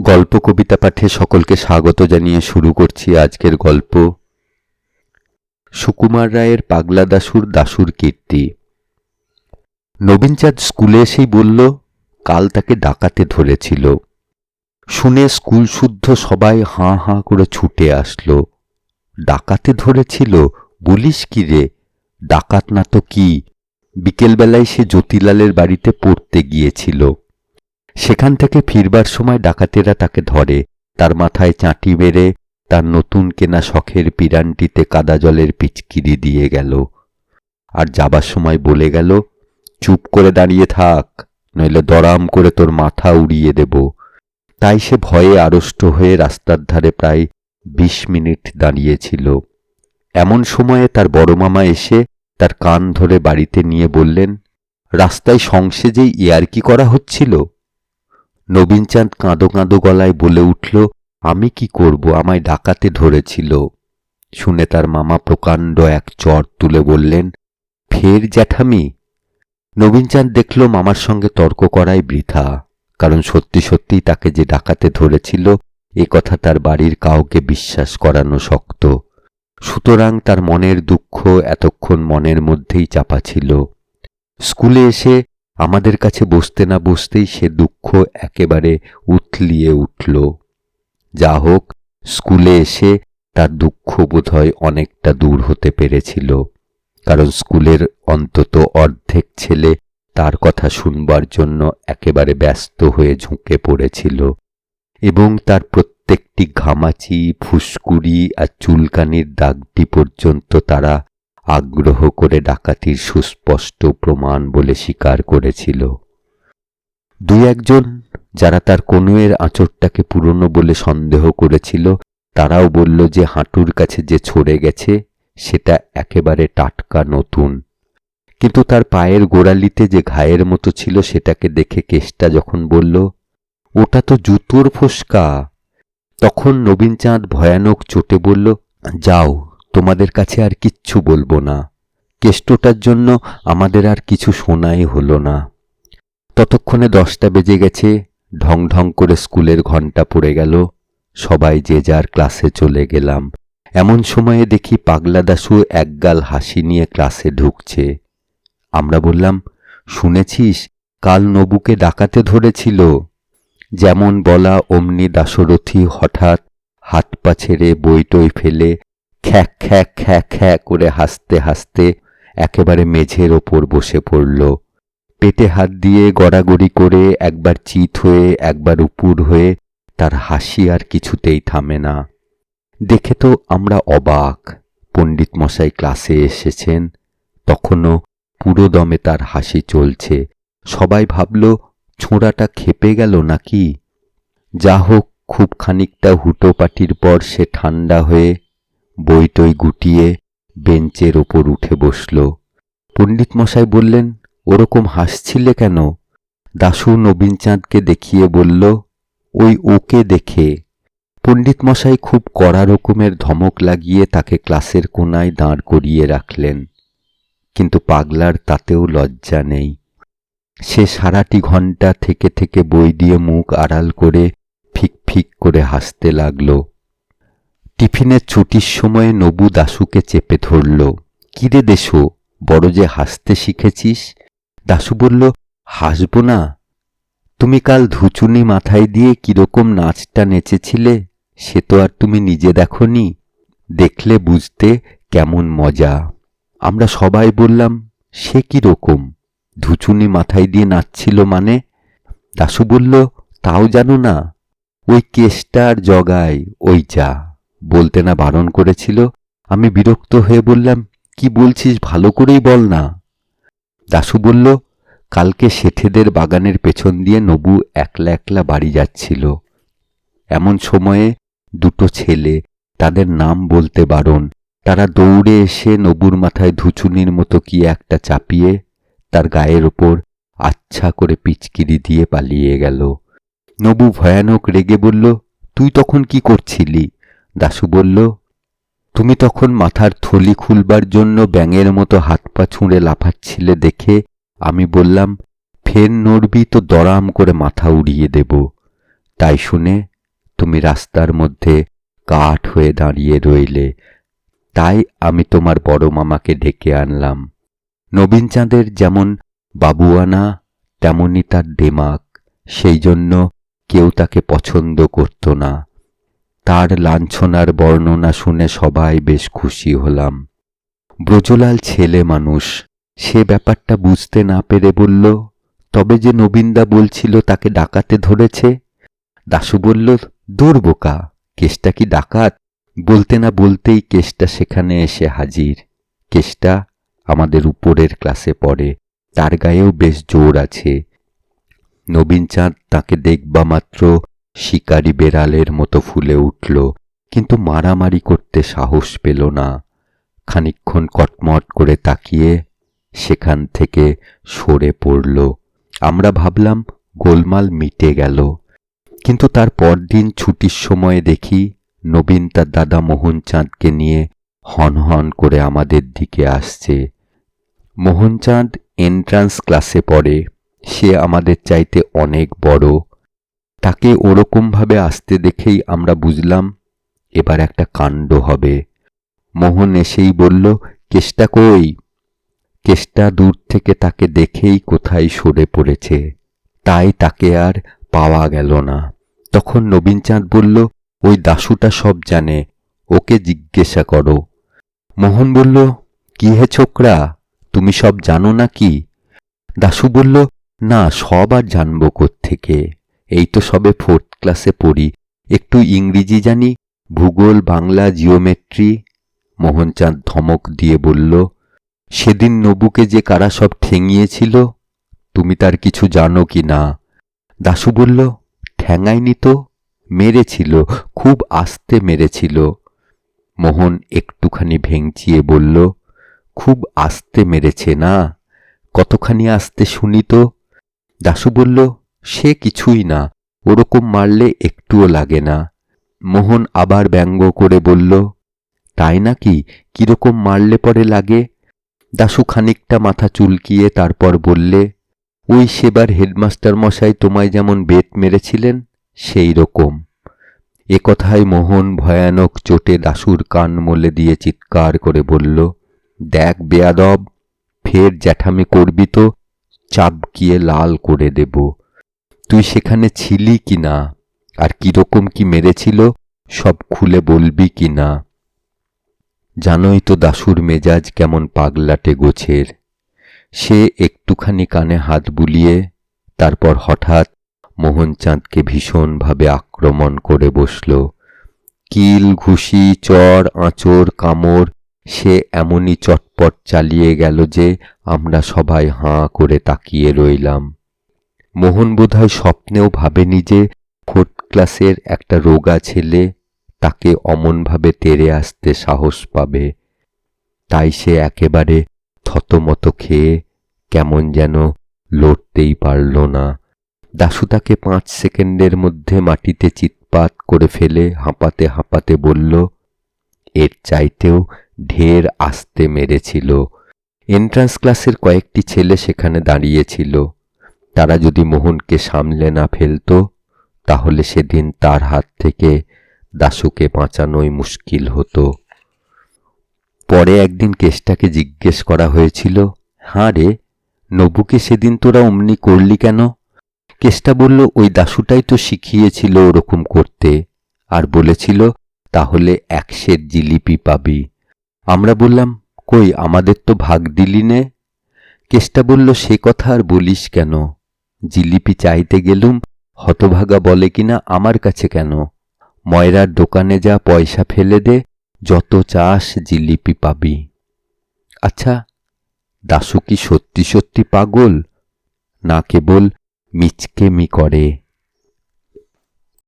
গল্প কবিতা পাঠে সকলকে স্বাগত জানিয়ে শুরু করছি আজকের গল্প। সুকুমার রায়ের পাগলা দাসুর দাসুর কীর্তি। নবীনচাঁদ স্কুলে এসেই বলল, কাল তাকে ডাকাতে ধরেছিল। শুনে স্কুল শুদ্ধ সবাই হাঁ হাঁ করে ছুটে আসলো। ডাকাতে ধরেছিল? বলিস কি রে? ডাকাত না তো কি? বিকেলবেলায় সে জ্যোতিলালের বাড়িতে পড়তে গিয়েছিল। সেখান থেকে ফিরবার সময় ডাকাতেরা তাকে ধরে, তার মাথায় চাঁটি মেরে, তার নতুন কেনা শখের পিরানটিতে কাদা জলের পিচকিরি দিয়ে গেল। আর যাবার সময় বলে গেল, চুপ করে দাঁড়িয়ে থাক, নইলে দরাম করে তোর মাথা উড়িয়ে দেব। তাই সে ভয়ে আড়ষ্ট হয়ে রাস্তার ধারে প্রায় বিশ মিনিট দাঁড়িয়েছিল। এমন সময়ে তার বড় মামা এসে তার কান ধরে বাড়িতে নিয়ে বললেন, রাস্তায় সংসেজেই ইয়ারকি করা হচ্ছিল? নবীনচাঁদ কাঁদো কাঁদো গলায় বলে উঠল, আমি কি করব? আমায় ডাকাতে ধরেছিল। শুনে তার মামা প্রকাণ্ড এক চর তুলে বললেন, ফের জ্যাঠামি? নবীনচাঁদ দেখল মামার সঙ্গে তর্ক করাই বৃথা, কারণ সত্যি সত্যিই তাকে যে ডাকাতে ধরেছিল, এ কথা তার বাড়ির কাউকে বিশ্বাস করানো শক্ত। সুতরাং তার মনের দুঃখ এতক্ষণ মনের মধ্যেই চাপা ছিল। স্কুলে এসে আমাদের কাছে বসতে না বসতেই সে দুঃখ একেবারে উথলিয়ে উঠল। যা হোক, স্কুলে এসে তার দুঃখ বোধহয় অনেকটা দূর হতে পেরেছিল। কারণ স্কুলের অন্তত অর্ধেক ছেলে তার কথা শুনবার জন্য একেবারে ব্যস্ত হয়ে ঝুঁকে পড়েছিল এবং তার প্রত্যেকটি ঘামাচি, ফুসকুড়ি আর চুলকানির দাগটি পর্যন্ত তারা আগ্রহ করে ডাকাতির সুস্পষ্ট প্রমাণ বলে স্বীকার করেছিল। দুই একজন যারা তার কনুয়ের আঁচড়টাকে পুরনো বলে সন্দেহ করেছিল, তারাও বলল যে হাঁটুর কাছে যে ছড়ে গেছে, সেটা একেবারে টাটকা নতুন। কিন্তু তার পায়ের গোড়ালিতে যে ঘায়ের মতো ছিল, সেটাকে দেখে কেষ্টা যখন বলল, ওটা তো জুতোর ফোসকা। তখন নবীনচাঁদ ভয়ানক চোটে বলল, যাও তোমাদের কাছে আর কিচ্ছু বলব না। কেষ্টটার জন্য আমাদের আর কিছু শোনাই হলো না। ততক্ষণে দশটা বেজে গেছে, ঢং ঢং করে স্কুলের ঘণ্টা পড়ে গেল। সবাই যে যার ক্লাসে চলে গেলাম। এমন সময়ে দেখি পাগলা দাসু একগাল হাসি নিয়ে ক্লাসে ঢুকছে। আমরা বললাম, শুনেছিস, কাল নবুকে ডাকাতে ধরেছিল। যেমন বলা অমনি দাশরথী হঠাৎ হাত পা ছেড়ে বইটই ফেলে খ্যাক খ্যাক খ্যাক খ্যাক করে হাসতে হাসতে একেবারে মেঝের ওপর বসে পড়ল। পেটে হাত দিয়ে গড়াগড়ি করে একবার চিত হয়ে, একবার উপুর হয়ে তার হাসি আর কিছুতেই থামে না। দেখে তো আমরা অবাক, পণ্ডিত মশাই ক্লাসে এসেছেন, তখনও পুরো দমে তার হাসি চলছে। সবাই ভাবল, ছোঁড়াটা খেপে গেল নাকি? যা হোক খুব খানিকটা হুটোপাটির পর সে ঠান্ডা হয়ে বইটই গুটিয়ে বেঞ্চের ওপর উঠে বসল। পণ্ডিত মশাই বললেন, ওরকম হাসছিলে কেন? দাশু নবীনচাঁদকে দেখিয়ে বলল, ওই ওকে দেখে। পণ্ডিত মশাই খুব কড়া রকমের ধমক লাগিয়ে তাকে ক্লাসের কোনায় দাঁড় করিয়ে রাখলেন। কিন্তু পাগলার তাতেও লজ্জা নেই। সে সারাটি ঘণ্টা থেকে থেকে বই দিয়ে মুখ আড়াল করে ফিক ফিক করে হাসতে লাগল। টিফিনের ছুটির সময়ে নবু দাশুকে চেপে ধরল। কিরে দেশো, বড় যে হাসতে শিখেছিস? দাশু বলল, হাসব না। তুমি কাল ধুচুনি মাথায় দিয়ে কীরকম নাচটা নেচেছিলে, সে তো আর তুমি নিজে দেখনি। দেখলে বুঝতে কেমন মজা। আমরা সবাই বললাম, সে কি রকম ধুচুনি মাথায় দিয়ে নাচছিল মানে? দাশু বলল, তাও জানো না। ওই কেসটা আর জগায় ওই যা। বলতে না বারণ করেছিল? আমি বিরক্ত হয়ে বললাম, কি বলছিস? ভালো করেই বল না। দাশু বলল, কালকে শেঠেদের বাগানের পেছন দিয়ে নবু একলা একলা বাড়ি যাচ্ছিল। এমন সময়ে দুটো ছেলে, তাদের নাম বলতে বারণ। তারা দৌড়ে এসে নবুর মাথায় ধুচুনির মতো কি একটা চাপিয়ে তার গায়ের ওপর আচ্ছা করে পিচকিরি দিয়ে পালিয়ে গেল। নবু ভয়ানক রেগে বলল, তুই তখন কি করছিলি? দাশু বলল, তুমি তখন মাথার থলি খুলবার জন্য ব্যাঙের মতো হাত পা ছুঁড়ে লাফাচ্ছিলে দেখে আমি বললাম, ফের নড়বি তো দরাম করে মাথা উড়িয়ে দেব। তাই শুনে তুমি রাস্তার মধ্যে কাঠ হয়ে দাঁড়িয়ে রইলে। তাই আমি তোমার বড় মামাকে ডেকে আনলাম। নবীনচাঁদের যেমন বাবুয়ানা, তেমনি তার দেমাক। সেই জন্য কেউ তাকে পছন্দ করত না। তার লাঞ্ছনার বর্ণনা শুনে সবাই বেশ খুশি হলাম। ব্রজলাল ছেলে মানুষ, সে ব্যাপারটা বুঝতে না পেরে বলল, তবে যে নবীনদা বলছিল তাকে ডাকাতে ধরেছে? দাশু বলল, দূর বোকা, কেসটা কি ডাকাত? বলতে না বলতেই কেসটা সেখানে এসে হাজির। কেসটা আমাদের উপরের ক্লাসে পড়ে, তার গায়েও বেশ জোর আছে। নবীনচাঁদ তাকে দেখবা মাত্র শিকারি বেড়ালের মতো ফুলে উঠল, কিন্তু মারামারি করতে সাহস পেল না। খানিক্ষণ কটমট করে তাকিয়ে সেখান থেকে সরে পড়ল। আমরা ভাবলাম, গোলমাল মিটে গেল। কিন্তু তার পরদিন ছুটির সময়ে দেখি, নবীন তার দাদা মোহনচাঁদকে নিয়ে হন হন করে আমাদের দিকে আসছে। মোহনচাঁদ এন্ট্রান্স ক্লাসে পড়ে। সে আমাদের চাইতে অনেক বড়। তাকে ওরকমভাবে আসতে দেখেই আমরা বুঝলাম, এবার একটা কাণ্ড হবে। মোহন এসেই বলল, কেষ্টা কই? কেষ্টা দূর থেকে তাকে দেখেই কোথায় সরে পড়েছে। তাই তাকে আর পাওয়া গেল না। তখন নবীনচাঁদ বলল, ওই দাশুটা সব জানে, ওকে জিজ্ঞাসা করো। মোহন বলল, কি হে ছোকরা, তুমি সব জানো না কি দাশু বলল, না, সব আর জানব থেকে এই তো সবে ফোর্থ ক্লাসে পড়ি। একটু ইংরেজি জানি, ভূগোল, বাংলা জিওমেট্রি মোহনচাঁদ ধমক দিয়ে বলল, সেদিন নবুকে যে কারা সব ঠেঙিয়েছিল, তুমি তার কিছু জানো কি না? দাশু বলল, ঠ্যাঙায়নি তো, মেরেছিল, খুব আস্তে মেরেছিল। মোহন একটুখানি ভেঙচিয়ে বলল, খুব আস্তে মেরেছে না, কতখানি আস্তে শুনি তো? দাশু বলল সে কিছুই না, ওরকম মারলে একটুও লাগে না। মোহন আবার ব্যঙ্গ করে বলল, তাই নাকি? কীরকম মারলে পরে লাগে? দাশু খানিকটা মাথা চুলকিয়ে তারপর বললে, ওই সেবার হেডমাস্টার মশাই তোমায় যেমন বেত মেরেছিলেন, সেই রকম। এ কথায় মোহন ভয়ানক চোটে দাশুর কান মলে দিয়ে চিৎকার করে বলল, দেখ বেয়াদব, ফের জ্যাঠামি করবি তো, চাবকিয়ে লাল করে দেব। তুই সেখানে ছিলি কি না? আর কীরকম কি মেরেছিল, সব খুলে বলবি কি না? জানোই তো দাশুর মেজাজ কেমন পাগলাটে গোছের। সে একটুখানি কানে হাত বুলিয়ে, তারপর হঠাৎ মোহনচাঁদকে ভীষণভাবে আক্রমণ করে বসল। কিল, ঘুষি, চর, আঁচড়, কামড়, সে এমনই চটপট চালিয়ে গেল যে আমরা সবাই হাঁ করে তাকিয়ে রইলাম। মোহন বোধহয় স্বপ্নেও ভাবেনি যে ফোর্থ ক্লাসের একটা রোগা ছেলে তাকে অমনভাবে তেড়ে আসতে সাহস পাবে। তাই সে একেবারে থতমত খেয়ে কেমন যেন লড়তেই পারল না। দাশু তাকে পাঁচ সেকেন্ডের মধ্যে মাটিতে চিৎপাত করে ফেলে হাঁপাতে হাঁপাতে বলল, এর চাইতেও ঢের আসতে মেরেছিল। এন্ট্রান্স ক্লাসের কয়েকটি ছেলে সেখানে দাঁড়িয়েছিল। তারা যদি মোহনকে সামলে না ফেলত, তাহলে সেদিন তার হাত থেকে দাশুকে বাঁচানোই মুশকিল হতো। পরে একদিন কেসটাকে জিজ্ঞেস করা হয়েছিল হাঁ রে, নবুকে সেদিন তোরা অমনি করলি কেন? কেসটা বলল, ওই দাশুটাই তো শিখিয়েছিল ওরকম করতে। আর বলেছিল, তাহলে এক সের জিলিপি পাবি। আমরা বললাম, কই, আমাদের তো ভাগ দিলি নে? কেসটা বলল, সে কথা আর বলিস কেন? জিলিপি চাইতে গেলুম, হতভাগা বলে কিনা আমার কাছে কেন? ময়রার দোকানে যা পয়সা ফেলে দে, যত চাস জিলিপি পাবি। আচ্ছা দাশু কি সত্যি সত্যি পাগল? না কেবল মিচকেমি করে।